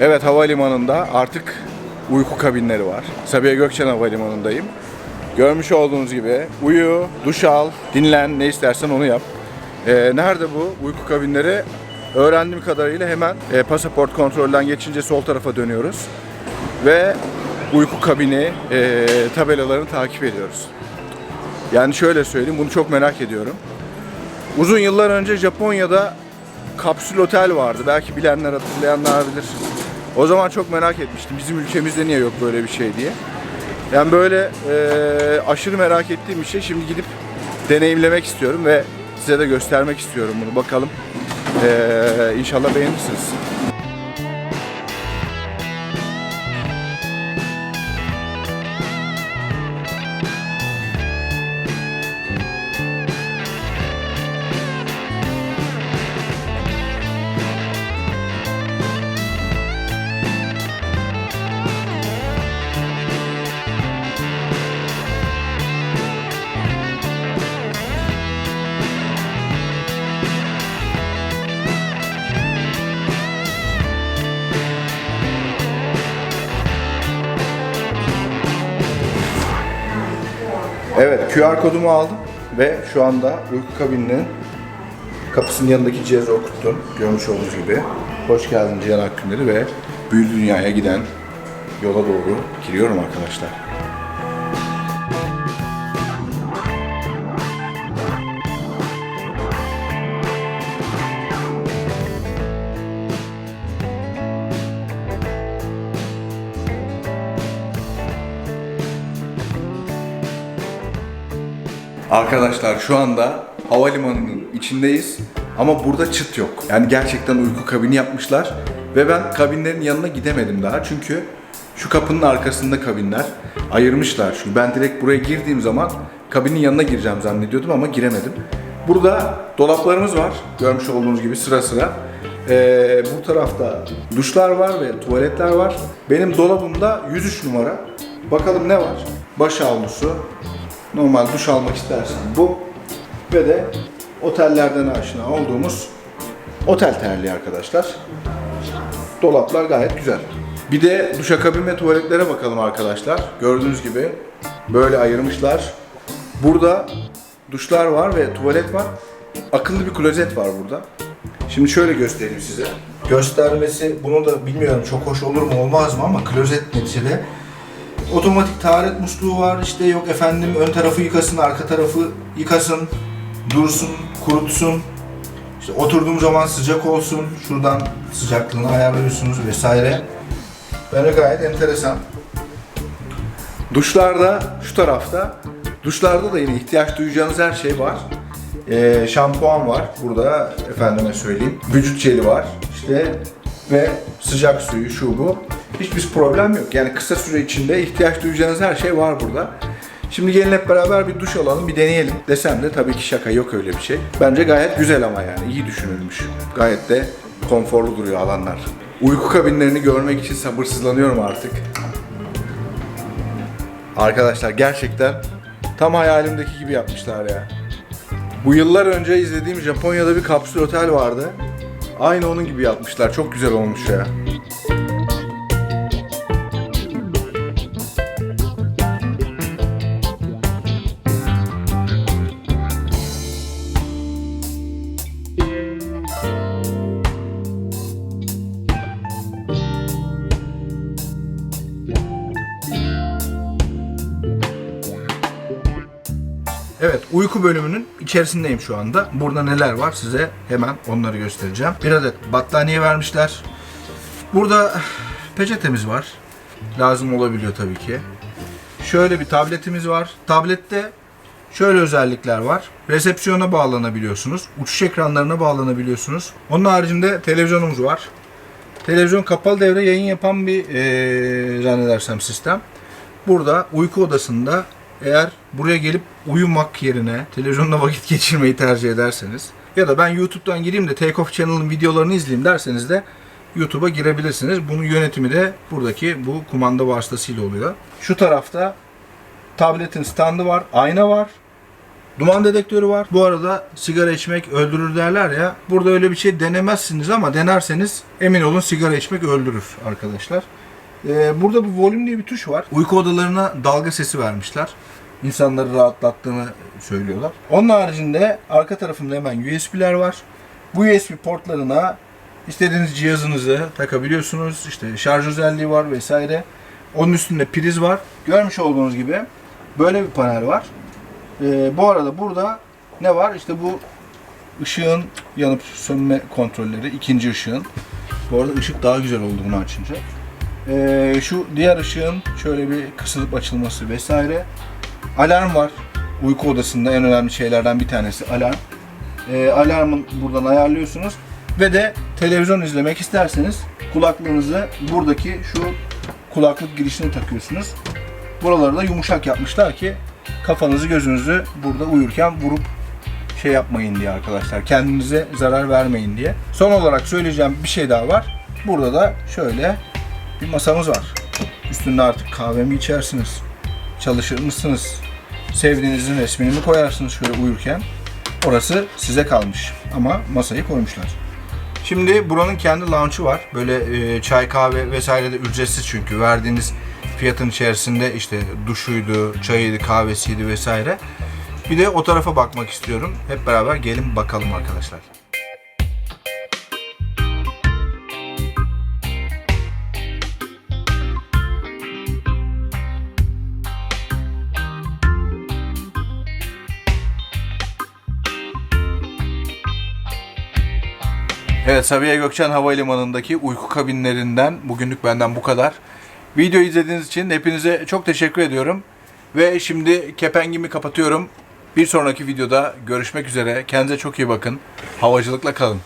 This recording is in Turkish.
Evet havalimanında artık uyku kabinleri var. Sabiha Gökçen Havalimanı'ndayım. Görmüş olduğunuz gibi uyu, duş al, dinlen, ne istersen onu yap. Ee, nerede bu uyku kabinleri? Öğrendiğim kadarıyla hemen e, pasaport kontrolden geçince sol tarafa dönüyoruz. Ve uyku kabini e, tabelalarını takip ediyoruz. Yani şöyle söyleyeyim, bunu çok merak ediyorum. Uzun yıllar önce Japonya'da kapsül otel vardı. Belki bilenler hatırlayanlar bilir. O zaman çok merak etmiştim. Bizim ülkemizde niye yok böyle bir şey diye. Yani böyle e, aşırı merak ettiğim bir şey. Şimdi gidip deneyimlemek istiyorum ve size de göstermek istiyorum bunu. Bakalım. E, inşallah beğenirsiniz. Evet, QR kodumu aldım ve şu anda uyku kabininin kapısının yanındaki cihazı okuttum. Görmüş olduğunuz gibi. Hoş geldin Cihan Akgünleri ve Büyülü Dünya'ya giden yola doğru giriyorum arkadaşlar. Arkadaşlar şu anda havalimanının içindeyiz ama burada çıt yok. Yani gerçekten uyku kabini yapmışlar ve ben kabinlerin yanına gidemedim daha çünkü şu kapının arkasında kabinler ayırmışlar. Çünkü ben direkt buraya girdiğim zaman kabinin yanına gireceğim zannediyordum ama giremedim. Burada dolaplarımız var görmüş olduğunuz gibi sıra sıra. Ee, bu tarafta duşlar var ve tuvaletler var. Benim dolabımda 103 numara. Bakalım ne var? Baş havlusu, normal duş almak istersen bu ve de otellerden aşina olduğumuz otel terliği arkadaşlar. Dolaplar gayet güzel. Bir de duşakabin ve tuvaletlere bakalım arkadaşlar. Gördüğünüz gibi böyle ayırmışlar. Burada duşlar var ve tuvalet var. Akıllı bir klozet var burada. Şimdi şöyle göstereyim size. Göstermesi bunu da bilmiyorum çok hoş olur mu olmaz mı ama klozet neticede Otomatik taharet musluğu var. İşte yok efendim ön tarafı yıkasın, arka tarafı yıkasın, dursun, kurutsun. İşte oturduğum zaman sıcak olsun. Şuradan sıcaklığını ayarlıyorsunuz vesaire. Bence gayet enteresan. Duşlarda şu tarafta. Duşlarda da yine ihtiyaç duyacağınız her şey var. Ee, şampuan var burada efendime söyleyeyim. Vücut jeli var işte ve sıcak suyu şu bu. Hiçbir problem yok. Yani kısa süre içinde ihtiyaç duyacağınız her şey var burada. Şimdi gelin hep beraber bir duş alalım, bir deneyelim desem de tabii ki şaka yok öyle bir şey. Bence gayet güzel ama yani iyi düşünülmüş. Gayet de konforlu duruyor alanlar. Uyku kabinlerini görmek için sabırsızlanıyorum artık. Arkadaşlar gerçekten tam hayalimdeki gibi yapmışlar ya. Bu yıllar önce izlediğim Japonya'da bir kapsül otel vardı. Aynı onun gibi yapmışlar. Çok güzel olmuş ya. Evet, uyku bölümünün içerisindeyim şu anda. Burada neler var size hemen onları göstereceğim. Bir adet battaniye vermişler. Burada peçetemiz var. Lazım olabiliyor tabii ki. Şöyle bir tabletimiz var. Tablette şöyle özellikler var. Resepsiyona bağlanabiliyorsunuz. Uçuş ekranlarına bağlanabiliyorsunuz. Onun haricinde televizyonumuz var. Televizyon kapalı devre yayın yapan bir eee zannedersem sistem. Burada uyku odasında eğer buraya gelip uyumak yerine televizyonda vakit geçirmeyi tercih ederseniz ya da ben YouTube'dan gireyim de Take Off Channel'ın videolarını izleyeyim derseniz de YouTube'a girebilirsiniz. Bunun yönetimi de buradaki bu kumanda vasıtasıyla oluyor. Şu tarafta tabletin standı var, ayna var Duman dedektörü var. Bu arada sigara içmek öldürür derler ya. Burada öyle bir şey denemezsiniz ama denerseniz emin olun sigara içmek öldürür arkadaşlar. Ee, burada bir volüm diye bir tuş var. Uyku odalarına dalga sesi vermişler. İnsanları rahatlattığını söylüyorlar. Onun haricinde arka tarafında hemen USB'ler var. Bu USB portlarına istediğiniz cihazınızı takabiliyorsunuz. İşte şarj özelliği var vesaire. Onun üstünde priz var. Görmüş olduğunuz gibi böyle bir panel var. Ee, bu arada burada ne var? İşte bu ışığın yanıp sönme kontrolleri. ikinci ışığın. Bu arada ışık daha güzel oldu bunu açınca. Ee, şu diğer ışığın şöyle bir kısılıp açılması vesaire. Alarm var. Uyku odasında en önemli şeylerden bir tanesi alarm. Ee, alarmın buradan ayarlıyorsunuz. Ve de televizyon izlemek isterseniz kulaklığınızı buradaki şu kulaklık girişine takıyorsunuz. Buraları da yumuşak yapmışlar ki kafanızı gözünüzü burada uyurken vurup şey yapmayın diye arkadaşlar. Kendinize zarar vermeyin diye. Son olarak söyleyeceğim bir şey daha var. Burada da şöyle bir masamız var. Üstünde artık kahve mi içersiniz? Çalışır mısınız? Sevdiğinizin resmini mi koyarsınız şöyle uyurken? Orası size kalmış. Ama masayı koymuşlar. Şimdi buranın kendi lounge'u var. Böyle e, çay kahve vesaire de ücretsiz çünkü. Verdiğiniz fiyatın içerisinde işte duşuydu, çayıydı, kahvesiydi vesaire. Bir de o tarafa bakmak istiyorum. Hep beraber gelin bakalım arkadaşlar. Evet Sabiha Gökçen Havalimanı'ndaki uyku kabinlerinden bugünlük benden bu kadar. Video izlediğiniz için hepinize çok teşekkür ediyorum. Ve şimdi kepengimi kapatıyorum. Bir sonraki videoda görüşmek üzere. Kendinize çok iyi bakın. Havacılıkla kalın.